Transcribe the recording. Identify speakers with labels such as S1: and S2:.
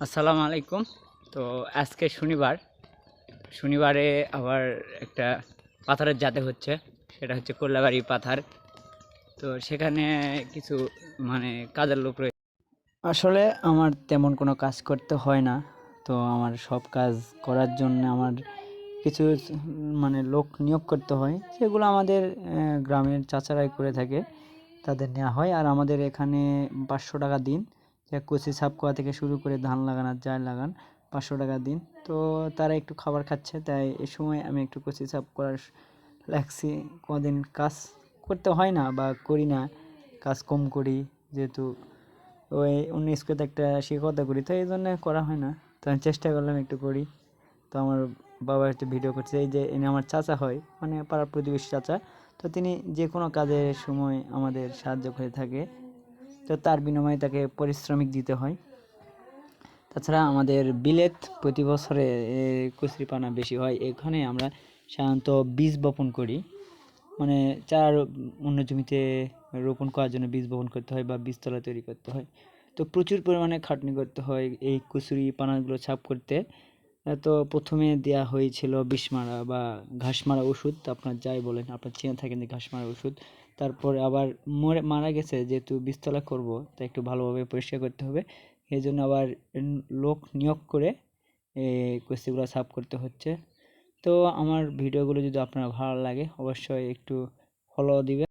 S1: আসসালামু আলাইকুম। তো আজকে শনিবার। শনিবারে আবার একটা পাথরের জাতে হচ্ছে। সেটা হচ্ছে কোল্লাবাড়ি পাথার। তো সেখানে কিছু মানে কাজের লোক রয়েছে আসলে আমার তেমন কোনো কাজ করতে হয় না। তো আমার সব কাজ করার জন্য আমার কিছু মানে লোক নিয়োগ করতে হয়। সেগুলো আমাদের গ্রামের চাচারাই করে থাকে। তাদের নেওয়া হয়। আর আমাদের এখানে পাঁচশো টাকা দিন। কচি সাপ করা থেকে শুরু করে ধান লাগানোর যাই লাগান, পাঁচশো টাকা দিন। তো তারা একটু খাবার খাচ্ছে, তাই এ সময় আমি একটু কচি সাপ করার লাগছি। কদিন কাজ করতে হয় না বা করি না, কাজ কম করি, যেহেতু ওই অন্য স্কুলে একটা শিক্ষকতা করি, তো এই জন্য করা হয় না। তো আমি চেষ্টা করলাম একটু করি। তো আমার বাবা একটু ভিডিও করছে, এই যে এনে আমার চাচা হয় মানে পাড়ার প্রতিবেশী চাচা। তো তিনি যে কোনো কাজের সময় আমাদের সাহায্য করে থাকে। তো তার বিনিময়ে তাকে পারিশ্রমিক দিতে হয়। তাছাড়া আমাদের বিলেত প্রতি বছরে কচুরিপানা বেশি হয়। এখানে আমরা সাধারণত বীজ বপন করি। মানে চার অন্য জমিতে রোপণ করার জন্য বীজ বপন করতে হয় বা বীজতলা তৈরি করতে হয়। তো প্রচুর পরিমাণে খাটনি করতে হয় এই কচুরি পানাগুলো ছাপ করতে। তো প্রথমে দেয়া হয়েছিল বিষ মারা বা ঘাস মারা ওষুধ আপনার যাই বলেন, আপনার চিনে থাকেন যে ঘাস মারা ওষুধ। তারপরে আবার মরে, মারা গেছে, যেহেতু বীজতলা করব তাই একটু ভালোভাবে পরিষ্কার করতে হবে। এই জন্য আবার লোক নিয়োগ করে এই কচুরিগুলো সাফ করতে হচ্ছে। তো আমার ভিডিওগুলো যদি আপনার ভালো লাগে, অবশ্যই একটু ফলো দিবেন।